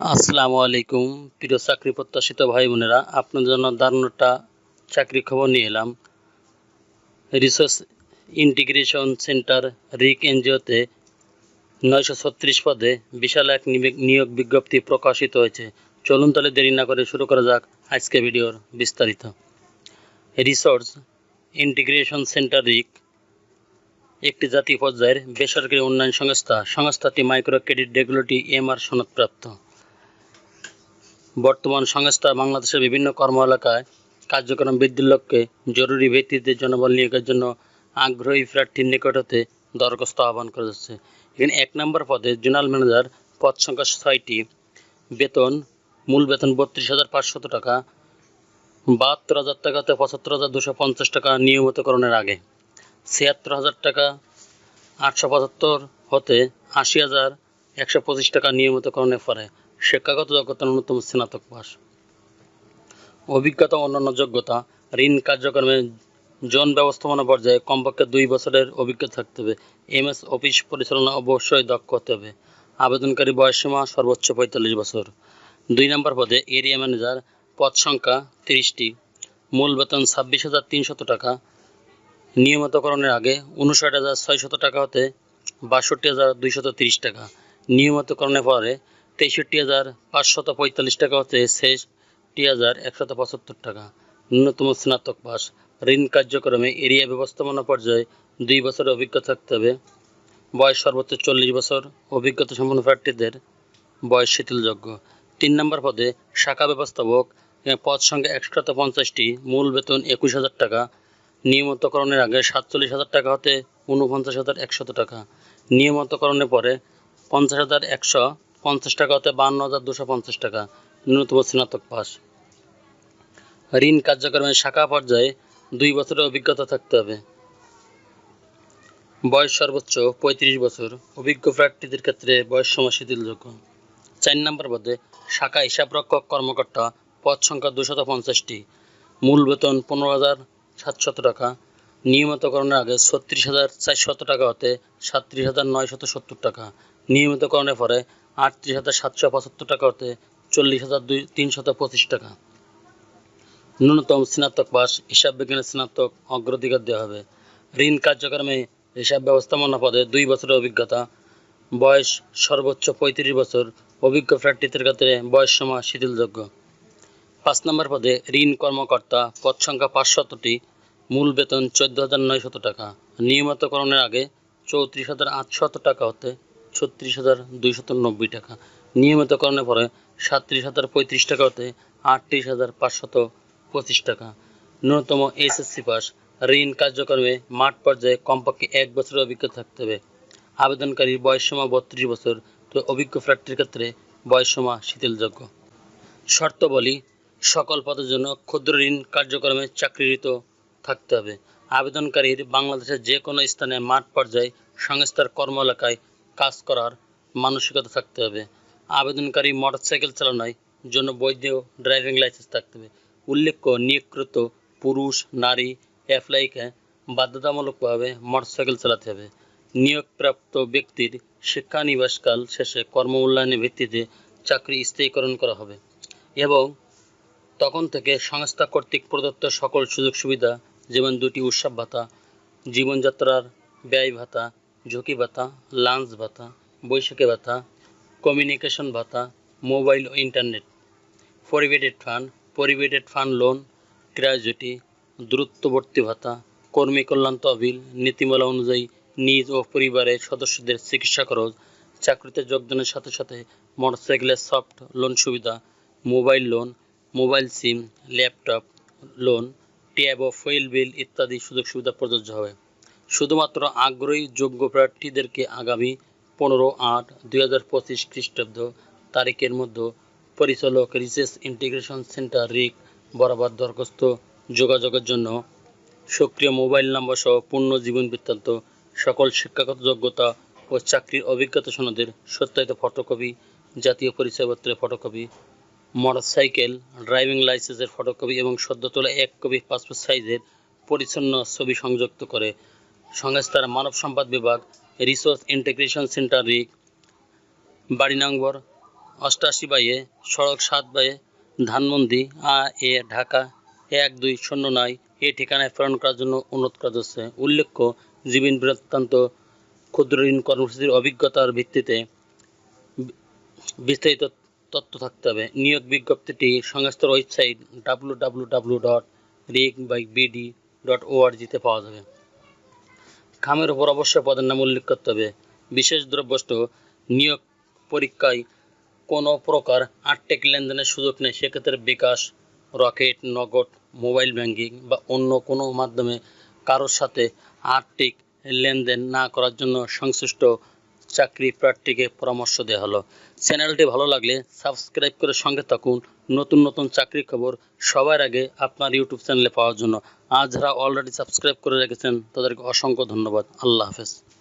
আসসালামু আলাইকুম প্রিয় চাকরি প্রত্যাশিত ভাই বোনেরা। আপনাদের জন্য দারুণ একটা চাকরি খবর নিয়ে এলাম। রিসোর্স ইন্টিগ্রেশন সেন্টার রিক এনজিওতে নয়শো ছত্রিশ পদে বিশাল এক নিয়োগ বিজ্ঞপ্তি প্রকাশিত হয়েছে। চলুন তাহলে দেরি না করে শুরু করা যাক আজকে ভিডিওর বিস্তারিত। রিসোর্স ইন্টিগ্রেশন সেন্টার রিক, একটি জাতীয় পর্যায়ের বেসরকারি উন্নয়ন সংস্থা। সংস্থাটি মাইক্রো ক্রেডিট রেগুলেটরি এমআর সনদপ্রাপ্ত। বর্তমান সংস্থা বাংলাদেশের বিভিন্ন কর্ম এলাকায় কার্যক্রম বৃদ্ধির লক্ষ্যে জরুরি ভিত্তিতে জনবল নিয়োগের জন্য আগ্রহী প্রার্থীর নিকট হতে দরখাস্ত আহ্বান করা যাচ্ছে এখানে এক নম্বর পদে জোনাল ম্যানেজার পদ সংখ্যা ছয়টি। বেতন, মূল বেতন বত্রিশ হাজার পাঁচশত টাকা। বাহাত্তর হাজার টাকাতে পঁচাত্তর হাজার দুশো পঞ্চাশ টাকা নিয়মিতকরণের আগে। ছিয়াত্তর হাজার টাকা আটশো পঁচাত্তর হতে আশি হাজার একশো পঁচিশ টাকা নিয়মিতকরণের পরে। শিক্ষাগত যোগ্যতা ন্যূনতম স্নাতক পাস অভিজ্ঞতা, অন্যান্য যোগ্যতা, ঋণ কার্যক্রমে জন ব্যবস্থাপনা পর্যায়ে কমপক্ষে দুই বছরের অভিজ্ঞতা থাকতে হবে। এমএস, অফিস পরিচালনা অবশ্যই দক্ষ হতে হবে। আবেদনকারী বয়সসীমা সর্বোচ্চ পঁয়তাল্লিশ বছর। দুই নম্বর পদে এরিয়া ম্যানেজার পদ সংখ্যা তিরিশটি। মূল বেতন ছাব্বিশ হাজার তিনশত টাকা। নিয়মিতকরণের আগে উনষাট হাজার ছয়শত টাকা হতে বাষট্টি হাজার দুইশত তিরিশ টাকা। নিয়মিতকরণের পরে তেষট্টি হাজার পাঁচশত পঁয়তাল্লিশ টাকা হতে ছেষট্টি হাজার একশত পঁচাত্তর টাকা। ন্যূনতম স্নাতক পাস ঋণ কার্যক্রমে এরিয়া ব্যবস্থাপনা পর্যায়ে দুই বছরের অভিজ্ঞতা থাকতে হবে। বয়স সর্বোচ্চ চল্লিশ বছর। অভিজ্ঞতা সম্পন্ন প্রার্থীদের বয়স শিথিলযোগ্য। তিন নম্বর পদে শাখা ব্যবস্থাপক পদ সংখ্যা একশত পঞ্চাশটি। মূল বেতন একুশ হাজার টাকা। নিয়মিতকরণের আগে সাতচল্লিশ হাজার টাকা হতে ঊনপঞ্চাশ হাজার একশত টাকা। নিয়মিতকরণের পরে পঞ্চাশ হাজার একশো পঞ্চাশ টাকা হতে বান্ন হাজার দুশো পঞ্চাশ টাকা। ন্যূনতম স্নাতক পাস। ঋণ কার্যক্রমের শাখা পর্যায়ে দুই বছরের অভিজ্ঞতা থাকতে হবে। বয়স সর্বোচ্চ পঁয়ত্রিশ বছর। অভিজ্ঞ প্রার্থীদের ক্ষেত্রে বয়স সময় শিথিলযোগ্য। চার নম্বর পদে শাখা হিসাবরক্ষক কর্মকর্তা পদ সংখ্যা দুশত পঞ্চাশটি। মূল বেতন পনেরো হাজার সাতশত টাকা। নিয়মিতকরণের আগে ছত্রিশ হাজার চারশত টাকা হতে সাতত্রিশ হাজার নয়শত সত্তর টাকা। নিয়মিতকরণের পরে আটত্রিশ হাজার সাতশো পঁচাত্তর টাকা হতে চল্লিশ হাজার দুই তিনশত পঁচিশ টাকা। ন্যূনতম স্নাতক পাস হিসাব বিজ্ঞানের স্নাতক অগ্রাধিকার দেওয়া হবে। ঋণ কার্যক্রমে হিসাব ব্যবস্থাপনা পদে দুই বছরের অভিজ্ঞতা। বয়স সর্বোচ্চ পঁয়ত্রিশ বছর। অভিজ্ঞ প্রার্থীদের ক্ষেত্রে বয়স সময় শিথিলযোগ্য। পাঁচ নম্বর পদে ঋণ কর্মকর্তা পদ সংখ্যা পাঁচশতটি। মূল বেতন চোদ্দ হাজার নয়শত টাকা। নিয়মিতকরণের আগে চৌত্রিশ হাজার আটশত টাকা হতে ছত্রিশ হাজার দুইশত নব্বই টাকা। নিয়মিতকরণের পরে সাতত্রিশ হাজার পঁয়ত্রিশ টাকা হতে আটত্রিশ হাজার পাঁচশত পঁচিশ টাকা। ন্যূনতম এসএসসি পাস, ঋণ কার্যক্রমে মাঠ পর্যায়ে কমপক্ষে এক বছরের অভিজ্ঞতা থাকতে হবে। আবেদনকারীর বয়সসীমা বত্রিশ বছর, তো অভিজ্ঞ প্রার্থীর ক্ষেত্রে বয়সসীমা শিথিলযোগ্য। শর্তাবলী, সকল পদের জন্য ক্ষুদ্র ঋণ কার্যক্রমে চাকরিরত থাকতে হবে। আবেদনকারীর বাংলাদেশের যে কোনো স্থানে মাঠ পর্যায়ে সংস্থার কর্ম এলাকায় কাজ করার মানসিকতা থাকতে হবে। আবেদনকারী মোটরসাইকেল চালানোর জন্য বৈধ ড্রাইভিং লাইসেন্স থাকতে হবে। উল্লেখ্য, নিয়োগকৃত পুরুষ, নারী অ্যাপ্লাইকে বাধ্যতামূলকভাবে মোটরসাইকেল চালাতে হবে। নিয়োগপ্রাপ্ত ব্যক্তির শিক্ষা নিবাসকাল শেষে কর্ম মূল্যায়নের ভিত্তিতে চাকরি স্থায়ীকরণ করা হবে এবং তখন থেকে সংস্থা কর্তৃক প্রদত্ত সকল সুযোগ সুবিধা যেমন দুটি উৎসব ভাতা, জীবনযাত্রার ব্যয় ভাতা ঝুঁকি ভাতা, লাঞ্চ ভাতা, বৈশাখী ভাতা কমিউনিকেশন ভাতা মোবাইল ও internet provident fund provident fund loan gratuity দূরত্ববর্তী ভাতা, কর্মী কল্যাণ তহবিল, নীতিমালা অনুযায়ী নিজ ও পরিবারের সদস্যদের চিকিৎসা খরচ, চাকরিতে যোগদানের সাথে সাথে মোটরসাইকেলের সফট লোন সুবিধা mobile loan mobile SIM laptop loan tab ও ফুয়েল বিল ইত্যাদি সুযোগ সুবিধা প্রযোজ্য হবে। শুধুমাত্র আগ্রহী যোগ্য প্রার্থীদেরকে আগামী পনেরো আট দুই হাজার পঁচিশ খ্রিস্টাব্দ তারিখের মধ্যে পরিচালক রিসেস ইন্টিগ্রেশন সেন্টার রিক বরাবর দরখাস্ত যোগাযোগের জন্য সক্রিয় মোবাইল নম্বর সহ পূর্ণ জীবন বৃত্তান্ত, সকল শিক্ষাগত যোগ্যতা ও চাকরির অভিজ্ঞতা সনদের সত্যায়িত ফটোকপি, জাতীয় পরিচয়পত্রের ফটোকপি, মোটরসাইকেল, ড্রাইভিং লাইসেন্সের ফটোকপি এবং সদ্য তোলা এক কপি পাসপোর্ট সাইজের পরিচ্ছন্ন ছবি সংযুক্ত করে সংস্থার মানব সম্পদ বিভাগ রিসোর্স ইন্টিগ্রেশন সেন্টার রিক বাড়ি নম্বর অষ্টাশি বাইয়ে সড়ক সাত বাইয়ে ধানমন্দি আ, এ, ঢাকা, এক দুই শূন্য নয়, এই ঠিকানায় প্রেরণ করার জন্য অনুরোধ করা যাচ্ছে উল্লেখ্য, জীবন বৃত্তান্ত ক্ষুদ্র ঋণ কর্মসূচির অভিজ্ঞতার ভিত্তিতে বিস্তারিত তথ্য থাকতে হবে। নিয়োগ বিজ্ঞপ্তিটি সংস্থার website W W W dot ric by BD dot ওআরজিতে পাওয়া যাবে। খামের উপর অবশ্যই পদের নাম উল্লেখ করতে হবে। বিশেষ দ্রব্যষ্ট নিয়োগ পরীক্ষায় কোনো প্রকার আর্থিক লেনদেনের সুযোগ নেই। সেক্ষেত্রে bKash, Rocket, Nagad, mobile banking বা অন্য কোনো মাধ্যমে কারোর সাথে আর্থিক লেনদেন না করার জন্য সংশ্লিষ্ট চাকরি প্রার্থীকে পরামর্শ দেওয়া হলো। চ্যানেলটি ভালো লাগলে সাবস্ক্রাইব করে সঙ্গে থাকুন। নতুন নতুন চাকরি খবর সবার আগে আপনার ইউটিউব চ্যানেলে পাওয়ার জন্য। আজ যারা অলরেডি সাবস্ক্রাইব করে রেখেছেন, তাদেরকে অসংখ্য ধন্যবাদ। আল্লাহ হাফেজ।